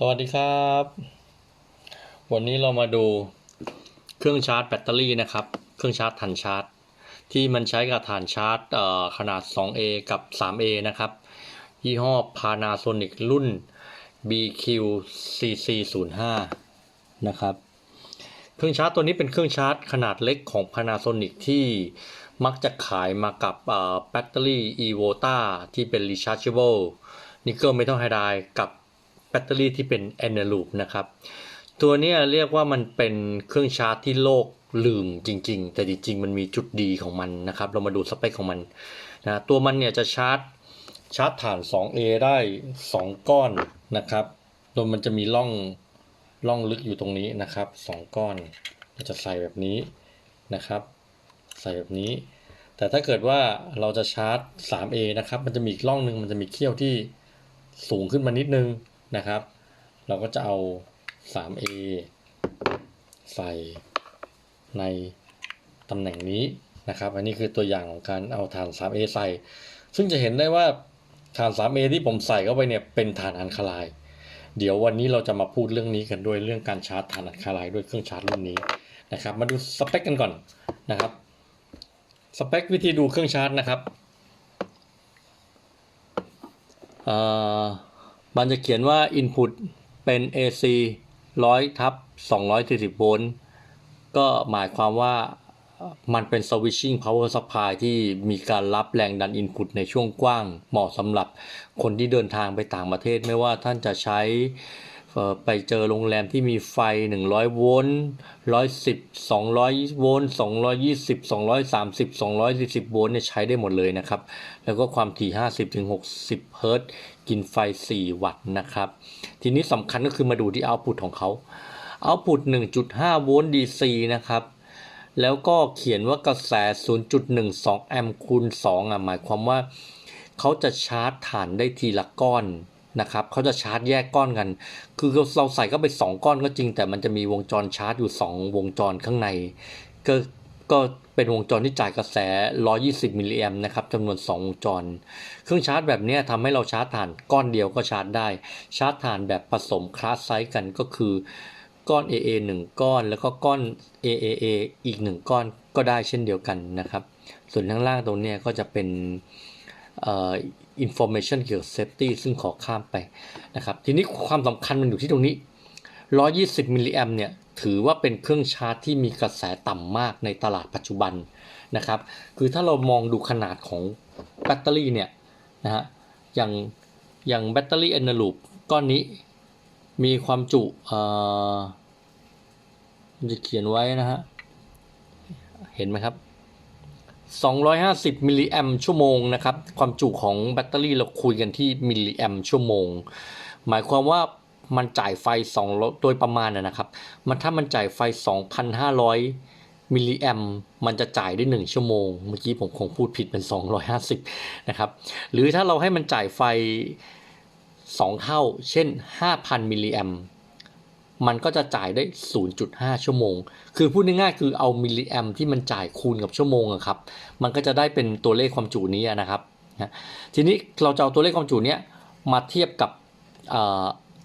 สวัสดีครับ วันนี้เรามาดูเครื่องชาร์จแบตเตอรี่นะครับ เครื่องชาร์จฐานชาร์จ ที่มันใช้กับฐานชาร์จขนาด 2A กับ 3A นะครับ ยี่ห้อ Panasonic รุ่น BQ-CC05 นะครับ เครื่องชาร์จตัวนี้เป็นเครื่องชาร์จขนาดเล็กของ Panasonic ที่มักจะขายมากับแบตเตอรี่ eVota ที่เป็น rechargeable nickel metal hydride กับ ตเตอรี่ที่เป็น Eneloop นะครับ ตัวนี้เรียกว่ามันเป็นเครื่องชาร์จที่โลกลืมจริง ๆ แต่จริงๆ มันมีจุดดีของมันนะครับ เรามาดูสเปคของมันนะตัวมันเนี่ยจะชาร์จชาร์จฐาน 2A ได้ 2 ก้อนนะครับโดยมันจะมีร่องร่องลึกอยู่ตรงนี้นะครับ 2 ก้อนจะใส่แบบนี้นะครับ ใส่แบบนี้ แต่ถ้าเกิดว่าเราจะชาร์จ 3A นะครับ มันจะมีอีกร่องหนึ่งมันจะมีเขี้ยวที่สูงขึ้นมานิดนึง นะครับ เราก็จะเอา 3A ใส่ในตำแหน่งนี้นะครับ อันนี้คือตัวอย่างของการเอาฐาน 3A ใส่ ซึ่งจะเห็นได้ว่าฐาน 3A ที่ผมใส่เข้าไปเนี่ยเป็นฐานอันคลาย เดี๋ยววันนี้เราจะมาพูดเรื่องนี้กันด้วยเรื่องการชาร์จฐานอันคลายด้วยเครื่องชาร์จรุ่นนี้นะครับ มาดูสเปคกันก่อนนะครับ สเปควิธีดูเครื่องชาร์จนะครับเอ่อ มันจะเขียนว่า Input เป็น AC 100ทับ240 โวลต์ก็หมายความว่ามันเป็น switching power supply ที่มีการรับแรงดัน input ในช่วงกว้างเหมาะสำหรับคนที่เดินทางไปต่างประเทศไม่ว่าท่านจะใช้ ไปเจอโรงแรมที่มีไฟ 100 โวลต์110 200 โวลต์220 230 240 โวลต์เนี่ยใช้ได้หมดเลยนะครับ แล้วก็ความถี่ 50-60 เฮิรตซ์กินไฟ 4 วัตต์นะครับ ทีนี้สำคัญก็คือมาดูที่ output ของเขา output 1.5 โวลต์ DC นะครับ แล้วก็เขียนว่ากระแส 0.12 แอมป์คูณ 2 อะ หมายความว่าเขาจะชาร์จฐานได้ทีละก้อน นะครับเขาจะชาร์จแยกก้อนกัน คือเราใส่เข้าไป 2 ก้อนก็จริง แต่มันจะมีวงจรชาร์จอยู่ 2 วงจรข้างใน ก็ก็เป็นวงจรที่จ่ายกระแส 120 มิลลิแอมป์นะครับจำนวน 2 วงจร เครื่องชาร์จแบบนี้ทำให้เราชาร์จถ่านก้อนเดียวก็ชาร์จได้ ชาร์จถ่านแบบผสมคลาสไซส์กันก็คือก้อน AA 1 ก้อน แล้วก็ก้อน AAA อีก 1 ก้อนก็ได้เช่นเดียวกันนะครับ ส่วนข้างล่างตรงนี้ก็จะเป็น information เกี่ยวกับ safety ซึ่งขอข้ามไปนะครับทีนี้ความสำคัญมันอยู่ที่ตรงนี้ 120 มิลลิแอมเนี่ยถือว่าเป็นเครื่องชาร์จที่มีกระแสต่ำมากในตลาดปัจจุบันนะครับ คือถ้าเรามองดูขนาดของแบตเตอรี่เนี่ยนะฮะอย่างอย่างแบตเตอรี่ Eneloop ก้อนนี้มีความจุเอ่อมันจะเขียนไว้นะฮะ เห็นไหมครับ 250 มิลลิแอมชั่วโมงนะครับ ความจุของแบตเตอรี่เราคุยกันที่มิลลิแอมชั่วโมง หมายความว่ามันจ่ายไฟ 2 โดยประมาณนะครับ มันถ้ามันจ่ายไฟ 2,500 มิลลิแอมมันจะจ่ายได้ 1 ชั่วโมง เมื่อกี้ผมคงพูดผิดเป็น 250 นะครับ หรือถ้าเราให้มันจ่ายไฟ 2 เท่า เช่น 5,000 มิลลิแอม มันก็จะจ่ายได้ 0.5 ชั่วโมง คือพูดง่ายๆคือเอามิลลิแอมที่มันจ่ายคูณกับชั่วโมงอะครับ มันก็จะได้เป็นตัวเลขความจุนี้นะครับ ทีนี้เราจะเอาตัวเลขความจุเนี้ยมาเทียบกับ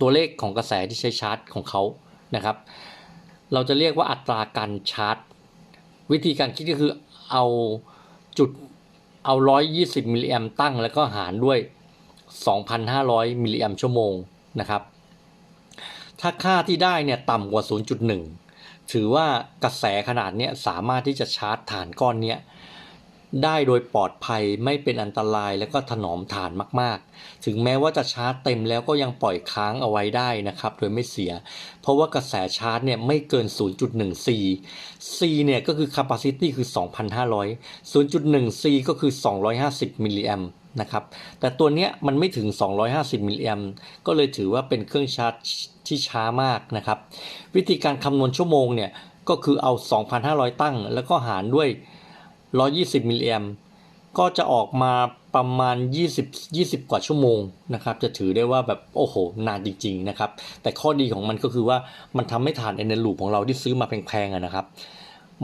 ตัวเลขของกระแสที่ใช้ชาร์จของเขานะครับ เราจะเรียกว่าอัตราการชาร์จ วิธีการคิดก็คือเอาจุดเอา 120 มิลลิแอมตั้ง แล้วก็หารด้วย 2,500 มิลลิแอมชั่วโมงนะครับ ถ้าค่าที่ได้เนี่ยต่ำกว่า 0.1 ถือว่ากระแสขนาดเนี้ยสามารถที่จะชาร์จฐานก้อนเนี้ยได้โดยปลอดภัยไม่เป็นอันตรายแล้วก็ถนอมฐานมากๆ ถึงแม้ว่าจะชาร์จเต็มแล้วก็ยังปล่อยค้างเอาไว้ได้นะครับ โดยไม่เสีย เพราะว่ากระแสชาร์จเนี่ยไม่เกิน 0.1 C C เนี่ยก็คือ capacity คือ 2,500 0.1 C ก็คือ 250มิลลิแอม นะครับ แต่ตัวเนี้ยมันไม่ถึง 250 มิลลิแอมก็เลยถือว่าเป็นเครื่องชาร์จที่ช้ามากนะครับ วิธีการคำนวณชั่วโมงเนี่ย ก็คือเอา 2,500 ตั้ง แล้วก็หารด้วย 120 มิลลิแอมก็จะออกมาประมาณ 20 20 กว่าชั่วโมงนะครับ จะถือได้ว่าแบบโอ้โห นานจริง ๆ นะครับ แต่ข้อดีของมันก็คือว่ามันทำให้ฐานเอเนลูปของเราที่ซื้อมาแพงๆนะครับ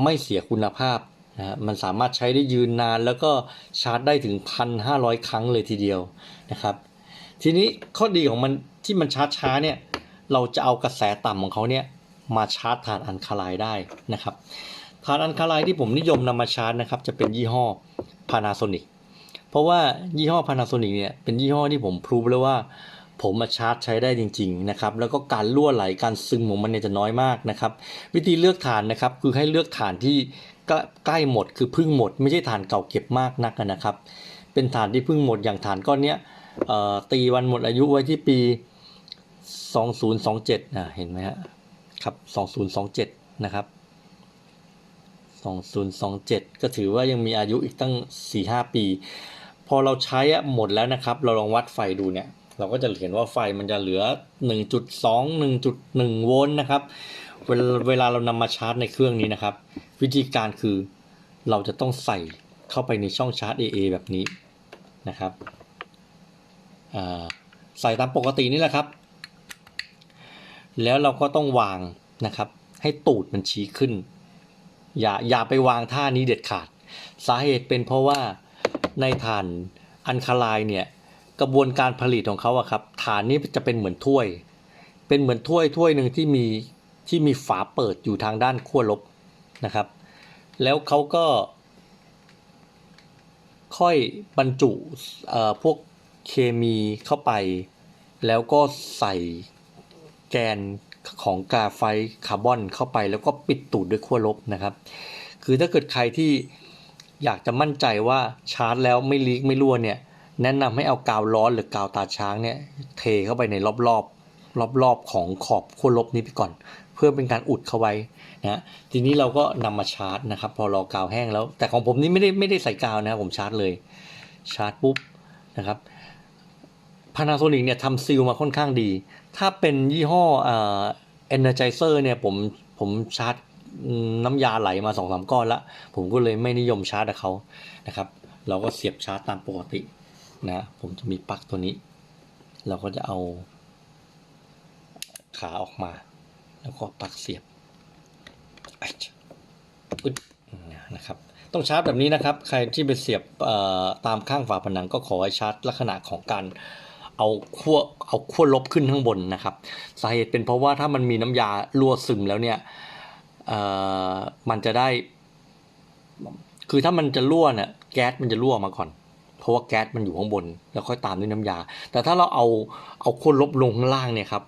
ไม่เสียคุณภาพ นะมันสามารถใช้ได้ยืนนานแล้วก็ชาร์จได้ถึง 1,500 ครั้งเลยทีเดียวนะครับ ทีนี้ข้อดีของมันที่มันชาร์จช้าเนี่ยเราจะเอากระแสต่ำของเขาเนี่ยมาชาร์จถ่านอันคาไลน์ได้นะครับถ่านอันคาไลน์ที่ผมนิยมนำมาชาร์จนะครับจะเป็นยี่ห้อ Panasonic เพราะว่ายี่ห้อ Panasonic เนี่ยเป็นยี่ห้อที่ผมพรูฟแล้วว่าผมมาชาร์จใช้ได้จริงๆนะครับแล้วก็การรั่วไหลการซึมของมันเนี่ยจะน้อยมากนะครับวิธีเลือกฐานนะครับคือให้เลือกฐานที่ ใกล้ใกล้หมดคือพึ่งหมด ไม่ใช่ฐานเก่าเก็บมากนักนะครับ เป็นฐานที่พึ่งหมดอย่างฐานก้อนเนี้ยตีวันหมดอายุไว้ที่ปี 2027นะเห็นไหมฮะครับ 2027 นะครับ 2027 ก็ถือว่ายังมีอายุอีกตั้ง 4-5 ปี พอเราใช้หมดแล้วนะครับ เราลองวัดไฟดูเนี่ย เราก็จะเห็นว่าไฟมันจะเหลือ 1.2 1.1 โวลต์นะครับเวลาเวลาเรานำมาชาร์จในเครื่องนี้นะครับ วิธีการคือเราจะต้องใส่เข้าไปในช่องชาร์จ AA แบบนี้นะครับใส่ตามปกตินี่แหละครับ แล้วเราก็ต้องวางนะครับ ให้ตูดมันชี้ขึ้น อย่าอย่าไปวางท่านี้เด็ดขาด สาเหตุเป็นเพราะว่าในฐานอันคาลน์เนี่ย กระบวนการผลิตของเขาอะครับฐานนี้จะเป็นเหมือนถ้วย เป็นเหมือนถ้วยถ้วยหนึ่งที่มีที่มีฝาเปิดอยู่ทางด้านขั้วลบนะครับ แล้วเขาก็ค่อยบรรจุพวกเคมีเข้าไป แล้วก็ใส่แกนของกาไฟคาร์บอนเข้าไป แล้วก็ปิดตูดด้วยขั้วลบนะครับ คือถ้าเกิดใครที่อยากจะมั่นใจว่าชาร์จแล้วไม่ลีกไม่รั่วเนี่ย แนะนำให้เอากาวร้อนหรือกาวตาช้างเนี่ยเทเข้าไปในรอบๆรอบๆของขอบขั้วลบนี้ไปก่อน เพื่อเป็นการอุดเข้าไว้นะทีนี้เราก็นำมาชาร์จนะครับ พอรอกาวแห้งแล้ว แต่ของผมนี่ไม่ได้ไม่ได้ใส่กาวนะผมชาร์จเลยชาร์จปุ๊บนะครับ Panasonic เนี่ยทำซีลมาค่อนข้างดี ถ้าเป็นยี่ห้อเอ่อ Energizer เนี่ยผมผมชาร์จน้ำยาไหลมาสองสามก้อนละ ผมก็เลยไม่นิยมชาร์จเขานะครับ เราก็เสียบชาร์จตามปกติ นะผมจะมีปลั๊กตัวนี้ เราก็จะเอาขาออกมา แล้วก็ปลั๊กเสียบนะครับต้องชาร์จแบบนี้นะครับ ใครที่ไปเสียบตามข้างฝาผนังก็ขอให้ชาร์จลักษณะของการเอาขั้วเอาขั้วลบขึ้นข้างบนนะครับ สาเหตุเป็นเพราะว่าถ้ามันมีน้ำยารั่วซึมแล้วเนี่ยมันจะได้ คือถ้ามันจะรั่วเนี่ยแก๊สมันจะรั่วมาก่อน เพราะว่าแก๊สมันอยู่ข้างบน แล้วค่อยตามด้วยน้ำยา แต่ถ้าเราเอาเอาขั้วลบลงข้างล่างเนี่ยครับ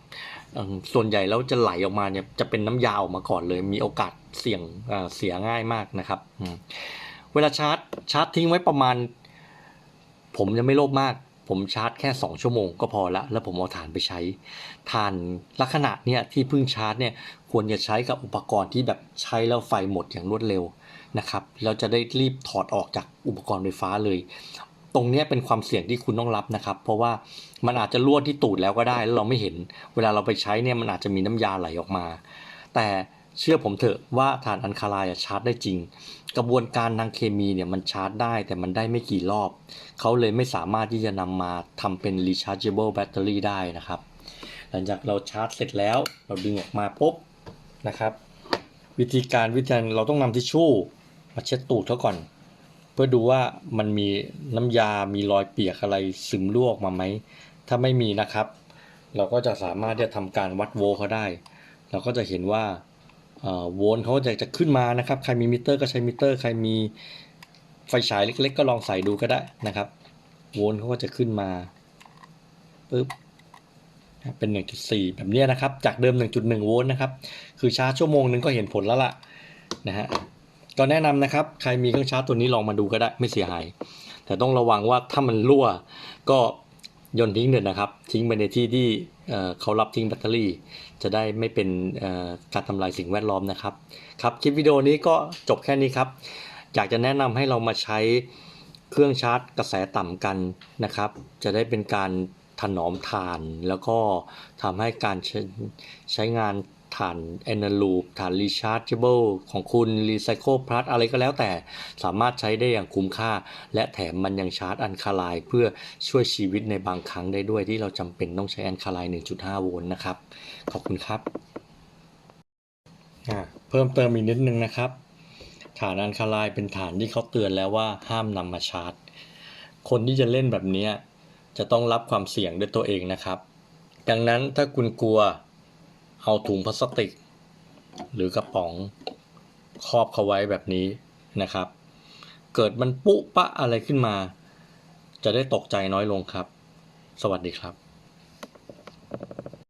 ส่วนใหญ่แล้วจะไหลออกมาเนี่ยจะเป็นน้ำยาออกมาก่อนเลย มีโอกาสเสี่ยงเสียง่ายมากนะครับ เวลาชาร์จชาร์จทิ้งไว้ประมาณ ผมจะไม่โลภมาก ผมชาร์จแค่ 2 ชั่วโมงก็พอละ แล้วผมเอาถ่านไปใช้ถ่านลักษณะเนี่ยที่เพิ่งชาร์จเนี่ยควรจะใช้กับอุปกรณ์ที่แบบใช้แล้วไฟหมดอย่างรวดเร็วนะครับเราจะได้รีบถอดออกจากอุปกรณ์ไฟฟ้าเลย ตรงนี้เป็นความเสี่ยงที่คุณต้องรับนะครับ เพราะว่ามันอาจจะรั่วที่ตูดแล้วก็ได้แล้วเราไม่เห็น เวลาเราไปใช้เนี่ยมันอาจจะมีน้ำยาไหลออกมา แต่เชื่อผมเถอะว่าถ่านอันคาไลน์ชาร์จได้จริง กระบวนการทางเคมีเนี่ยมันชาร์จได้แต่มันได้ไม่กี่รอบ เขาเลยไม่สามารถที่จะนำมาทำเป็น rechargeable battery ได้นะครับ หลังจากเราชาร์จเสร็จแล้วเราดึงออกมาปุ๊บนะครับ วิธีการวิธีการเราต้องนำทิชชู่มาเช็ดตูดเขาก่อน เพื่อดูว่ามันมีน้ำยา มีรอยเปียกอะไรซึมรั่วออกมาไหม ถ้าไม่มีนะครับ เราก็จะสามารถที่จะทำการวัดโวลต์เขาได้ เราก็จะเห็นว่าโวลต์เขาจะจะขึ้นมานะครับ ใครมีมิเตอร์ก็ใช้มิเตอร์ ใครมีไฟฉายเล็กๆ ก็ลองใส่ดูก็ได้นะครับ โวลต์เขาก็จะขึ้นมาปึ๊บเป็น 1.4 แบบนี้นะครับ จากเดิม 1.1 โวลต์นะครับ คือชาร์จชั่วโมงนึงก็เห็นผลแล้วล่ะนะฮะ ก็แนะนำนะครับ ใครมีเครื่องชาร์จตัวนี้ลองมาดูก็ได้ไม่เสียหาย แต่ต้องระวังว่าถ้ามันรั่วก็โยนทิ้งเถอะนะครับ ทิ้งไปในที่ที่เเขารับทิ้งแบตเตอรี่ จะได้ไม่เป็นการทำลายสิ่งแวดล้อมนะครับครับคลิปวิดีโอนี้ก็จบแค่นี้ครับ อยากจะแนะนำให้เรามาใช้เครื่องชาร์จกระแสต่ำกันนะครับ จะได้เป็นการถนอมถ่านแล้วก็ทำให้การใช้งาน ถ่าน e n e r l o o p ถ่าน rechargeable ของคุณ recycle plus อะไรก็แล้วแต่สามารถใช้ได้อย่างคุ้มค่า และแถมมันยังชาร์จอันคาลน์เพื่อช่วยชีวิตในบางครั้งได้ด้วยที่เราจำเป็นต้องใช้อันคาลน์1.5 โวลต์นะครับ ขอบคุณครับ เพิ่มเติมอีกนิดนึงนะครับ ฐานอันคาลน์เป็นฐานที่เขาเตือนแล้วว่าห้ามนำมาชาร์จ คนที่จะเล่นแบบนี้จะต้องรับความเสี่ยงด้วยตัวเองนะครับ ดังนั้นถ้าคุณกลัว เอาถุงพลาสติก หรือกระป๋องครอบเขาไว้แบบนี้นะครับ เกิดมันปุ๊ปะอะไรขึ้นมา จะได้ตกใจน้อยลงครับ สวัสดีครับ